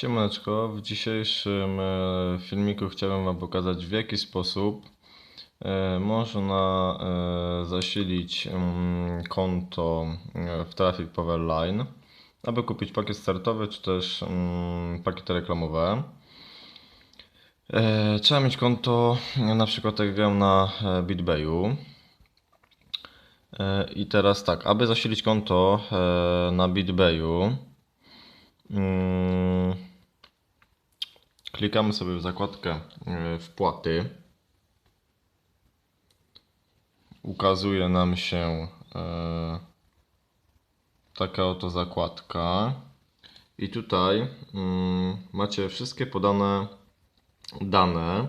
Siemaneczko, w dzisiejszym e, filmiku chciałem Wam pokazać w jaki sposób e, można e, zasilić mm, konto w Traffic Powerline, aby kupić pakiet startowy czy też mm, pakiety reklamowe. Trzeba mieć konto na przykład tak jak ja na BitBayu. I teraz tak, aby zasilić konto na BitBayu, mm, klikamy sobie w zakładkę e, wpłaty. Ukazuje nam się e, taka oto zakładka. I tutaj mm, macie wszystkie podane dane.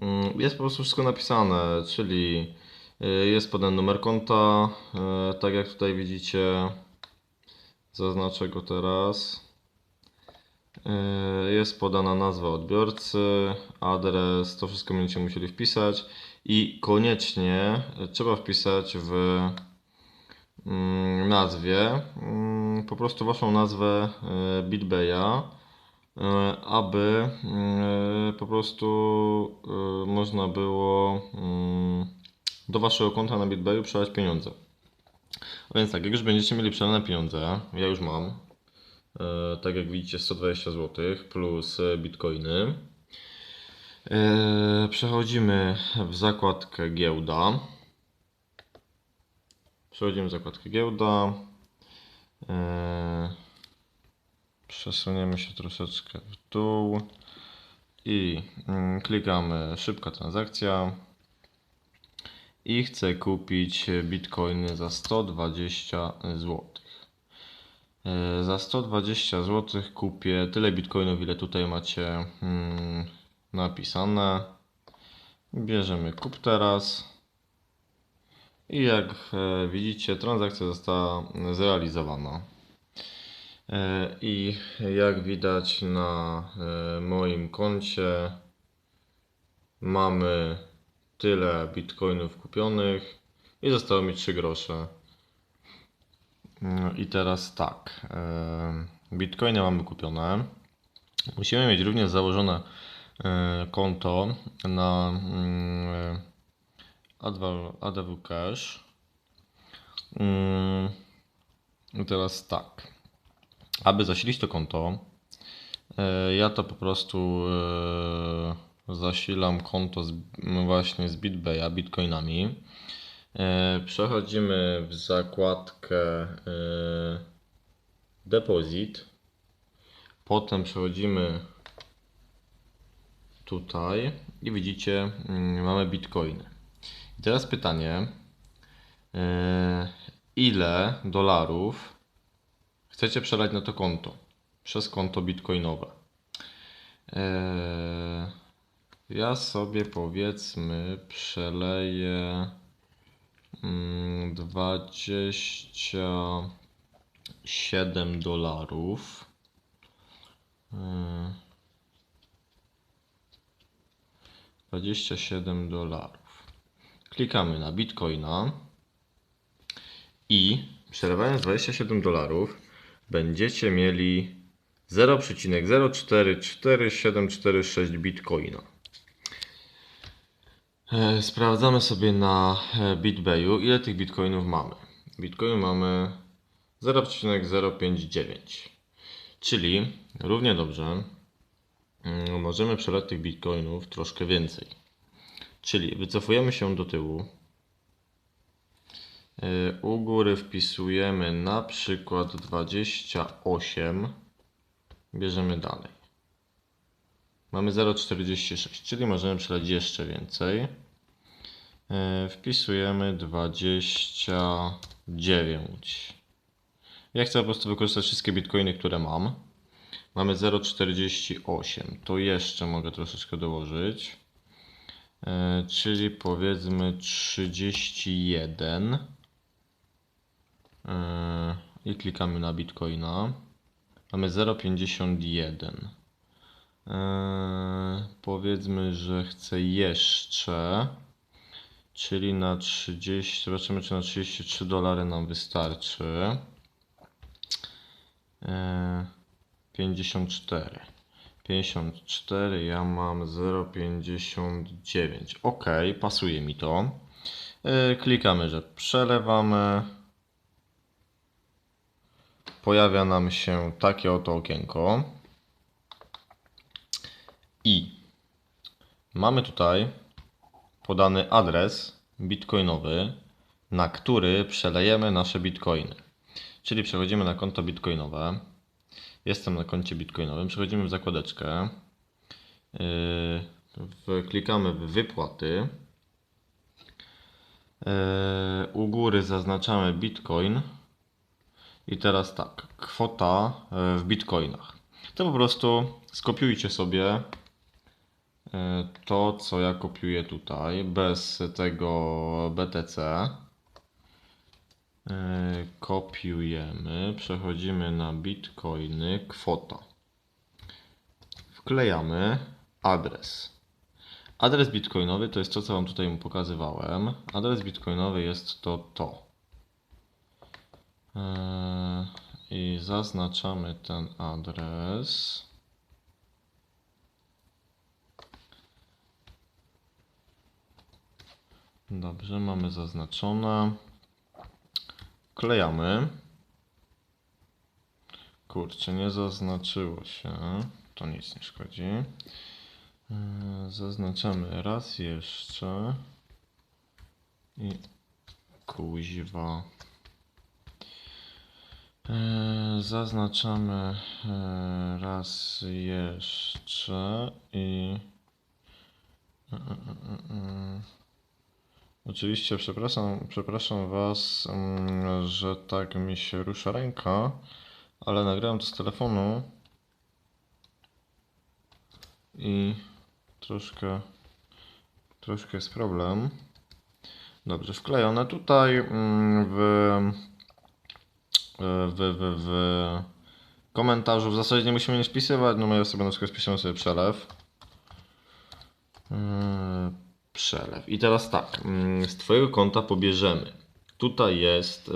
Mm, Jest po prostu wszystko napisane, czyli y, jest podany numer konta, tak jak tutaj widzicie. Zaznaczę go teraz. Y, Jest podana nazwa odbiorcy, adres, to wszystko będziecie musieli wpisać i koniecznie trzeba wpisać w mm, nazwie mm, po prostu waszą nazwę y, BitBaya e, aby e, po prostu e, można było mm, do waszego konta na BitBayu przelać pieniądze. A więc tak, jak już będziecie mieli przelane pieniądze, ja już mam, e, tak jak widzicie 120 zł plus e, bitcoiny. E, Przechodzimy w zakładkę giełda. Przechodzimy w zakładkę giełda. E, Przesuniemy się troszeczkę w dół i mm, klikamy szybka transakcja i chcę kupić bitcoiny za 120 zł. E, Za 120 zł kupię tyle bitcoinów, ile tutaj macie mm, napisane. Bierzemy kup teraz. I jak e, widzicie, transakcja została zrealizowana. E, I jak widać na moim koncie mamy tyle bitcoinów kupionych i zostało mi 3 grosze. No I teraz tak, e, bitcoiny mamy kupione. Musimy mieć również założone e, konto na mm, ADW ADW Cash. Mm, I teraz tak. Aby zasilić to konto, e, ja to po prostu e, zasilam konto z, właśnie z BitBaya, bitcoinami. E, Przechodzimy w zakładkę e, Deposit. Potem przechodzimy tutaj i widzicie, mm, mamy bitcoiny. I teraz pytanie, e, ile dolarów chcecie przelać na to konto przez konto bitcoinowe. Ja sobie powiedzmy przeleję mm, 27 dolarów. Eee, 27 dolarów. Klikamy na bitcoina i przelewając 27 dolarów będziecie mieli 0,044746 bitcoina. E, Sprawdzamy sobie na e, BitBayu, ile tych bitcoinów mamy. Bitcoinów mamy 0,059, czyli równie dobrze mm, możemy przelać tych bitcoinów troszkę więcej. Czyli wycofujemy się do tyłu. E, U góry wpisujemy na przykład 28. Bierzemy dalej. Mamy 0,46, czyli możemy przelać jeszcze więcej. E, Wpisujemy 29. Ja chcę po prostu wykorzystać wszystkie bitcoiny, które mam. Mamy 0,48. To jeszcze mogę troszeczkę dołożyć. E, czyli powiedzmy 31 E, i klikamy na Bitcoina. Mamy 0,51. E, Powiedzmy, że chcę jeszcze, czyli na 30, zobaczymy czy na 33 dolary nam wystarczy. E, 54. 54, ja mam 0,59. Ok, pasuje mi to. Yy, Klikamy, że przelewamy. Pojawia nam się takie oto okienko. I mamy tutaj podany adres bitcoinowy, na który przelejemy nasze bitcoiny. Czyli przechodzimy na konto bitcoinowe. Jestem na koncie bitcoinowym. Przechodzimy w zakładeczkę. Yy, Klikamy w wypłaty. Yy, U góry zaznaczamy bitcoin. I teraz tak, kwota yy, w bitcoinach. To po prostu skopiujcie sobie to, co ja kopiuję tutaj, bez tego BTC. Yy, Kopiujemy, przechodzimy na bitcoiny, kwota. Wklejamy adres. Adres bitcoinowy to jest to, co Wam tutaj pokazywałem. Adres bitcoinowy jest to to. Yy, I zaznaczamy ten adres. Dobrze, mamy zaznaczone. Klejamy. Kurczę, nie zaznaczyło się. To nic nie szkodzi. Yy, Zaznaczamy raz jeszcze. I kuźwa. Yy, Zaznaczamy yy, raz jeszcze i. Oczywiście przepraszam, przepraszam Was, mm, że tak mi się rusza ręka, ale nagrałem to z telefonu i troszkę, troszkę jest problem. Dobrze, wklejone tutaj mm, w, w, w, w komentarzu. W zasadzie nie musimy nic wpisywać, no my sobie na przykład wpiszemy sobie przelew. Yy, Przelew. I teraz tak, mm, z Twojego konta pobierzemy. Tutaj jest y,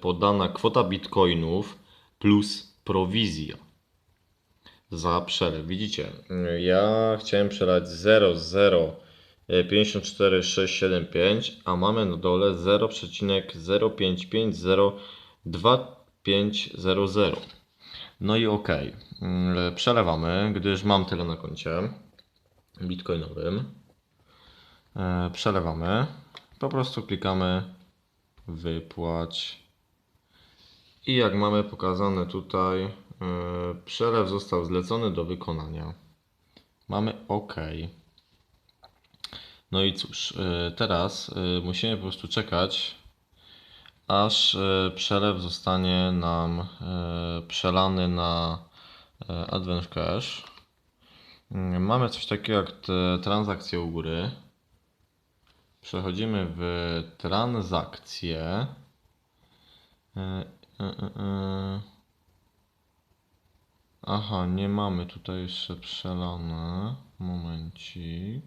podana kwota bitcoinów plus prowizja za przelew. Widzicie, y, ja chciałem przelać y, 0,054675, a mamy na dole 0,05502500. No i ok, przelewamy, gdyż mam tyle na koncie bitcoinowym. E, Przelewamy. Po prostu klikamy wypłać. I jak mamy pokazane tutaj, e, przelew został zlecony do wykonania. Mamy OK. No i cóż, e, teraz musimy po prostu czekać, aż przelew zostanie nam przelany na Advent Cash. Mm, Mamy coś takiego jak transakcje u góry. Przechodzimy w transakcje. E, e, e. Aha, nie mamy tutaj jeszcze przelane. Momencik.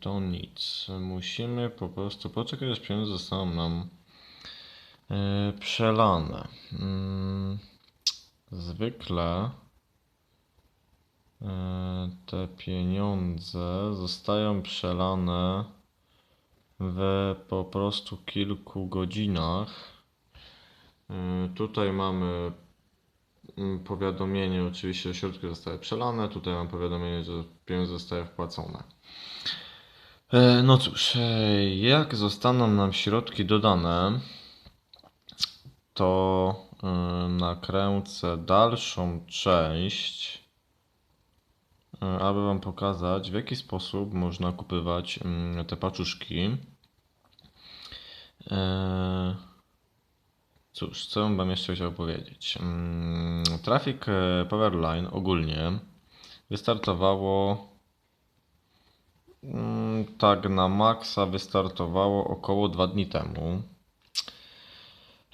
To nic. Musimy po prostu poczekać, aż pieniądze zostaną nam przelane. Mm, Zwykle te pieniądze zostają przelane w po prostu kilku godzinach. E, Tutaj mamy mm, powiadomienie, oczywiście, środki zostały przelane. Tutaj mam powiadomienie, że pieniądze zostały wpłacone. E, No cóż, e, jak zostaną nam środki dodane, to e, nakręcę dalszą część, e, aby Wam pokazać, w jaki sposób można kupywać mm, te paczuszki. E, Cóż, co Wam jeszcze chciał powiedzieć? Mm, Traffic e, Powerline ogólnie wystartowało mm, tak na maksa wystartowało około 2 dni temu.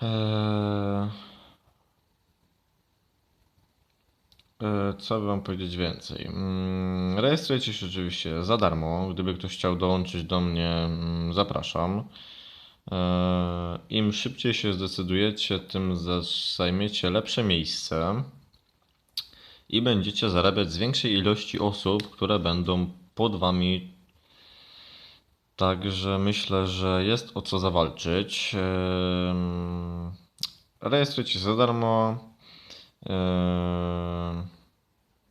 Eee, e, Co by Wam powiedzieć więcej? Mm, Rejestrujecie się oczywiście za darmo. Gdyby ktoś chciał dołączyć do mnie, mm, zapraszam. E, Im szybciej się zdecydujecie, tym za- zajmiecie lepsze miejsce i będziecie zarabiać z większej ilości osób, które będą pod wami. Także myślę, że jest o co zawalczyć. Em, Rejestrujecie się za darmo.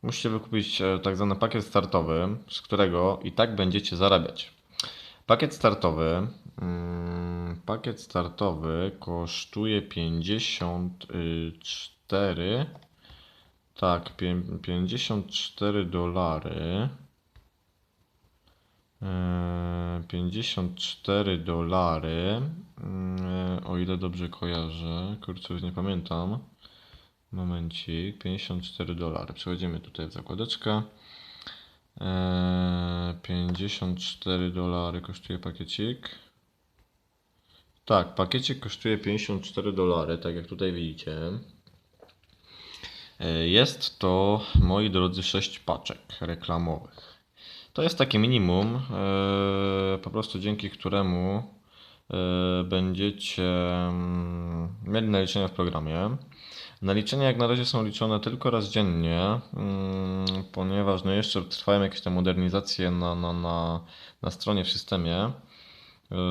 Musicie wykupić e, tak zwany pakiet startowy, z którego i tak będziecie zarabiać. Pakiet startowy. mm, Pakiet startowy kosztuje 54. Tak, pię- 54 dolary. Eee, 54 dolary. Mm, O ile dobrze kojarzę. Kurczę, już nie pamiętam. Momencik. 54 dolary. Przechodzimy tutaj w zakładeczkę. Eee, 54 dolary kosztuje pakiecik. Tak, pakiecik kosztuje 54 dolary, tak jak tutaj widzicie. E, Jest to, moi drodzy, 6 paczek reklamowych. To jest takie minimum, e, po prostu dzięki któremu e, będziecie mm, mieli naliczenia w programie. Naliczenia jak na razie są liczone tylko raz dziennie, mm, ponieważ no jeszcze trwają jakieś tam modernizacje na, na, na, na stronie w systemie,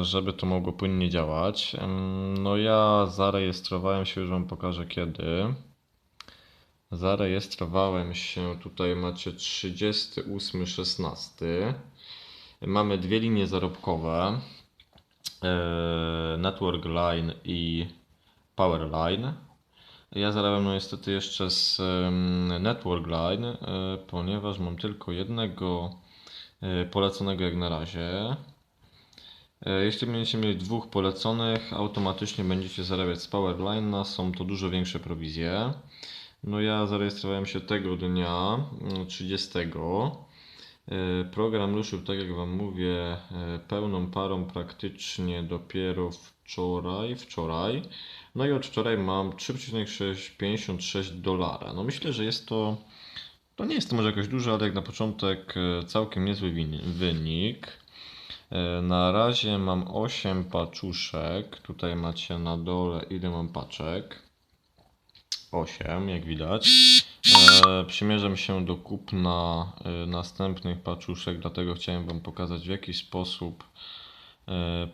żeby to mogło płynnie działać. Em, No ja zarejestrowałem się, już Wam pokażę kiedy. Zarejestrowałem się, tutaj macie 38.16. Mamy dwie linie zarobkowe. e, Network Line i Power Line. Ja zarabiam no niestety jeszcze z Network Line, e, ponieważ mam tylko jednego e, poleconego jak na razie. E, Jeśli będziecie mieli dwóch poleconych, automatycznie będziecie zarabiać z Powerline'a. Są to dużo większe prowizje. No ja zarejestrowałem się tego dnia, mm, 30. E, Program ruszył, tak jak Wam mówię, pełną parą praktycznie dopiero wczoraj, wczoraj. No i od wczoraj mam 3,656 dolara. No myślę, że jest to, to nie jest to może jakoś dużo, ale jak na początek e, całkiem niezły wynik. E, Na razie mam 8 paczuszek. Tutaj macie na dole ile mam paczek. 8, jak widać. E, przymierzam się do kupna następnych paczuszek, dlatego chciałem Wam pokazać w jaki sposób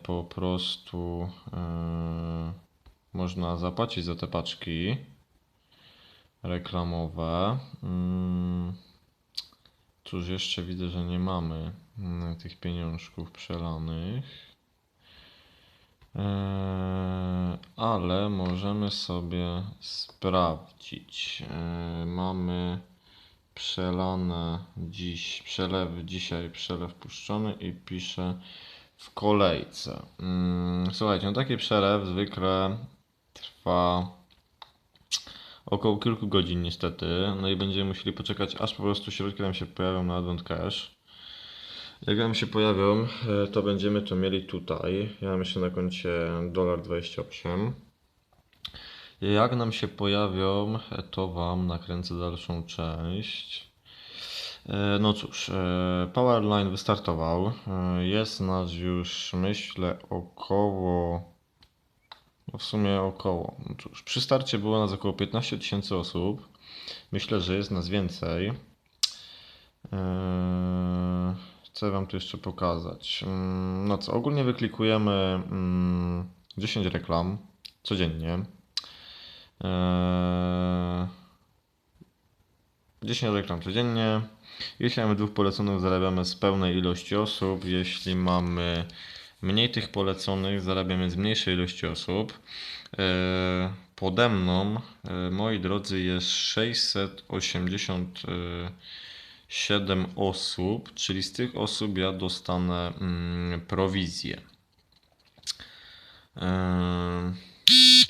po prostu można zapłacić za te paczki reklamowe. Mm, Cóż, jeszcze widzę, że nie mamy mm, tych pieniążków przelanych. Eee, ale możemy sobie sprawdzić. Eee, mamy przelane dziś, przelew dzisiaj, przelew puszczony i pisze w kolejce. Mm, Słuchajcie, no taki przelew zwykle trwa około kilku godzin niestety, no i będziemy musieli poczekać, aż po prostu środki nam się pojawią na Advent Cash. Jak nam się pojawią, e, to będziemy to mieli tutaj. Ja mam jeszcze na koncie $1,28. Jak nam się pojawią, e, to Wam nakręcę dalszą część. E, No cóż, Powerline wystartował. Jest nas już, myślę, około. No w sumie około. No cóż, przy starcie było nas około 15 tysięcy osób. Myślę, że jest nas więcej. Eee, Chcę Wam tu jeszcze pokazać. Mm, No co, ogólnie wyklikujemy mm, 10 reklam codziennie. Eee, 10 reklam codziennie. Jeśli mamy dwóch poleconych, zarabiamy z pełnej ilości osób. Jeśli mamy mniej tych poleconych, zarabiamy z mniejszej ilości osób. Eee, Pode mną, e, moi drodzy, jest 687 osób, czyli z tych osób ja dostanę mm, prowizję. Eee,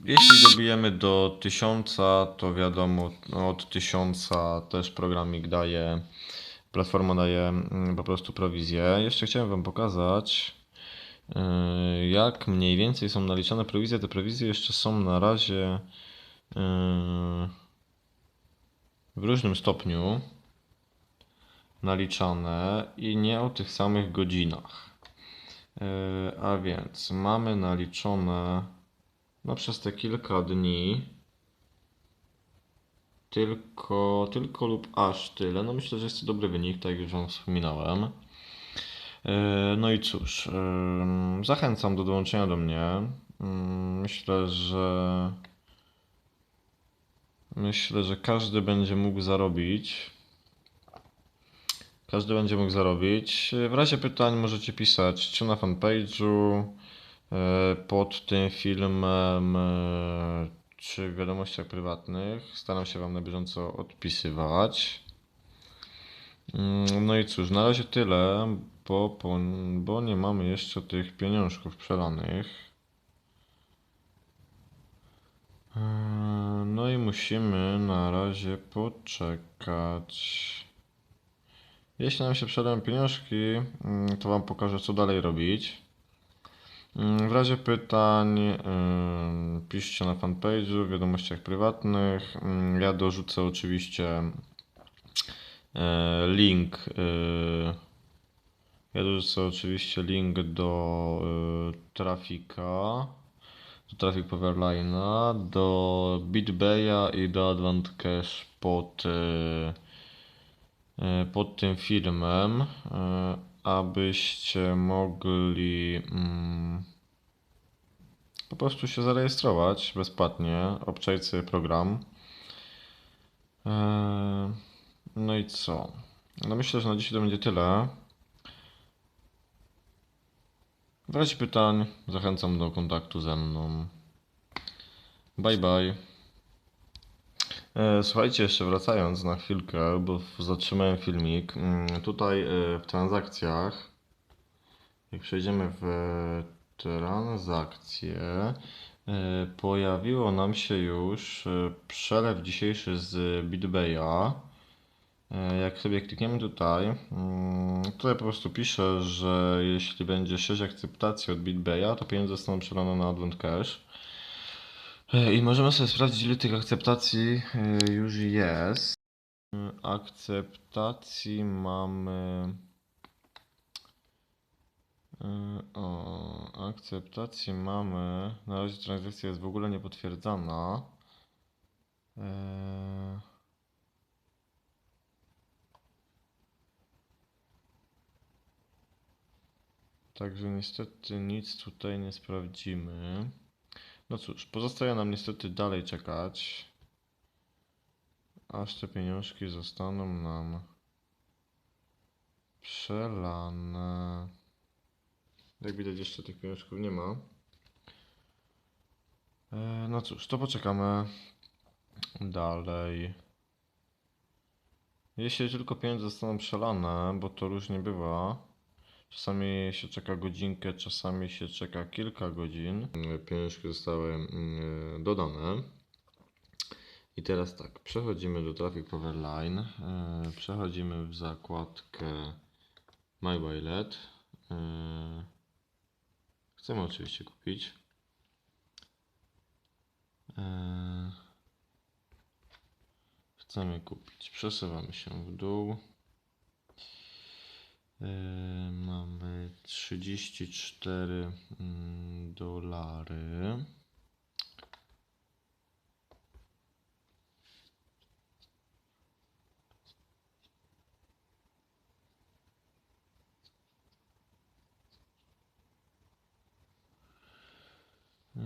Jeśli dobijemy do 1000, to wiadomo, od 1000 też programik daje, platforma daje mm, po prostu prowizję. Jeszcze chciałem Wam pokazać, jak mniej więcej są naliczane prowizje. Te prowizje jeszcze są na razie yy, w różnym stopniu naliczane i nie o tych samych godzinach. E, A więc mamy naliczone no przez te kilka dni tylko, tylko lub aż tyle. No myślę, że jest to dobry wynik, tak jak już Wam wspominałem. E, No i cóż, zachęcam do dołączenia do mnie. Mm, Myślę, że myślę, że każdy będzie mógł zarobić. Każdy będzie mógł zarobić. W razie pytań możecie pisać czy na fanpage'u, e, pod tym filmem, e, czy w wiadomościach prywatnych. Staram się Wam na bieżąco odpisywać. Mm, No i cóż, na razie tyle, bo, bo, bo nie mamy jeszcze tych pieniążków przelanych. Eee, No i musimy na razie poczekać. Jeśli nam się przeleją pieniążki, mm, to Wam pokażę, co dalej robić. Mm, W razie pytań, ym, piszcie na fanpage'u, w wiadomościach prywatnych. Mm, Ja dorzucę oczywiście e, link. Ja dorzucę oczywiście link do e, trafika, do Traffic Powerline'a, do BitBaya i do Advanced Cache pod, e, e, pod tym filmem, e, abyście mogli mm, po prostu się zarejestrować bezpłatnie, obczaić sobie program. E, No i co? No myślę, że na dzisiaj to będzie tyle. W razie pytań zachęcam do kontaktu ze mną. Bye bye. E, Słuchajcie, jeszcze wracając na chwilkę, bo zatrzymałem filmik. Mm, Tutaj e, w transakcjach, jak przejdziemy w transakcje, e, pojawiło nam się już przelew dzisiejszy z BitBaya. E, Jak sobie klikniemy tutaj, mm, tutaj po prostu pisze, że jeśli będzie 6 akceptacji od BitBaya, to pieniądze zostaną przelane na Advent Cash. E, I możemy sobie sprawdzić, ile tych akceptacji e, już jest. Akceptacji mamy. O, akceptacji mamy. Na razie transakcja jest w ogóle niepotwierdzana. E, Także niestety nic tutaj nie sprawdzimy. No cóż, pozostaje nam niestety dalej czekać, aż te pieniążki zostaną nam przelane. Jak widać, jeszcze tych pieniążków nie ma. E, No cóż, to poczekamy dalej. Jeśli tylko pieniądze zostaną przelane, bo to różnie bywa. Czasami się czeka godzinkę, czasami się czeka kilka godzin. Pieniążki zostały mm, dodane. I teraz tak, przechodzimy do Traffic Powerline. e, Przechodzimy w zakładkę My Wallet. e, Chcemy oczywiście kupić. E, Chcemy kupić. Przesuwamy się w dół. Mamy 34 mm, dolary. Yy,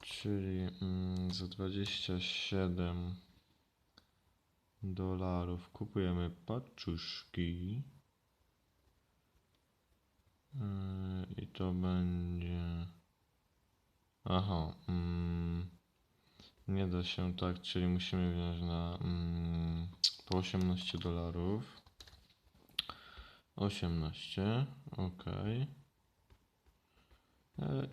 Czyli mm, za 27 dolarów kupujemy paczuszki. Yy, I to będzie. Aha. Mm, nie da się tak, czyli musimy wziąć na mm, po 18 dolarów. 18, ok. E,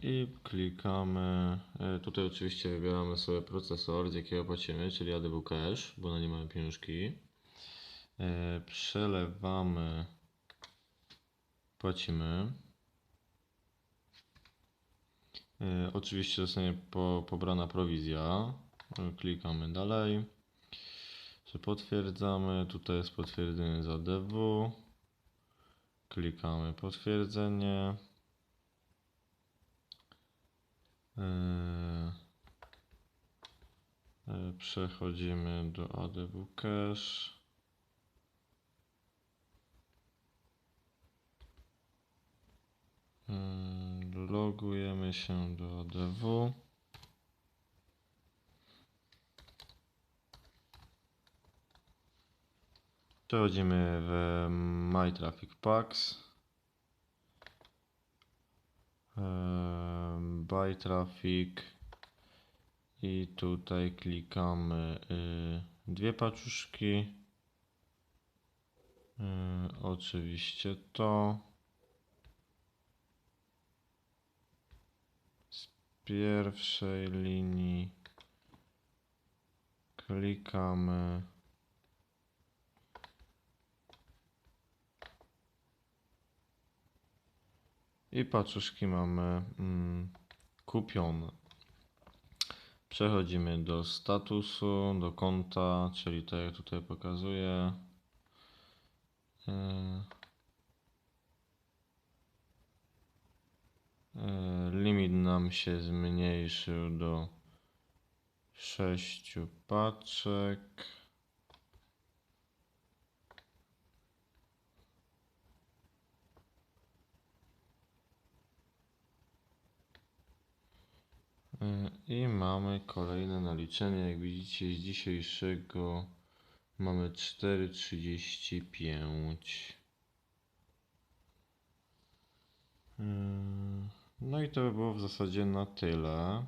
I klikamy. e, Tutaj oczywiście wybieramy sobie procesor, z jakiego płacimy, czyli ADW Cash, bo na nie mamy pieniążki. E, Przelewamy. Płacimy. E, Oczywiście zostanie po, pobrana prowizja. Klikamy dalej. potwierdzamy. Tutaj jest potwierdzenie za DW. Klikamy potwierdzenie. Eee, e, Przechodzimy do ADW Cache. Mm, Logujemy się do ADW. Przechodzimy w My Traffic Packs. Buy Traffic. I tutaj klikamy y, dwie paczuszki. Y, oczywiście to. Z pierwszej linii klikamy. I paczuszki mamy mm, kupione. Przechodzimy do statusu, do konta, czyli tak jak tutaj pokazuję. Yy. Yy, Limit nam się zmniejszył do 6 paczek. I mamy kolejne naliczenie. Jak widzicie z dzisiejszego mamy 4,35. Y, No i to by było w zasadzie na tyle.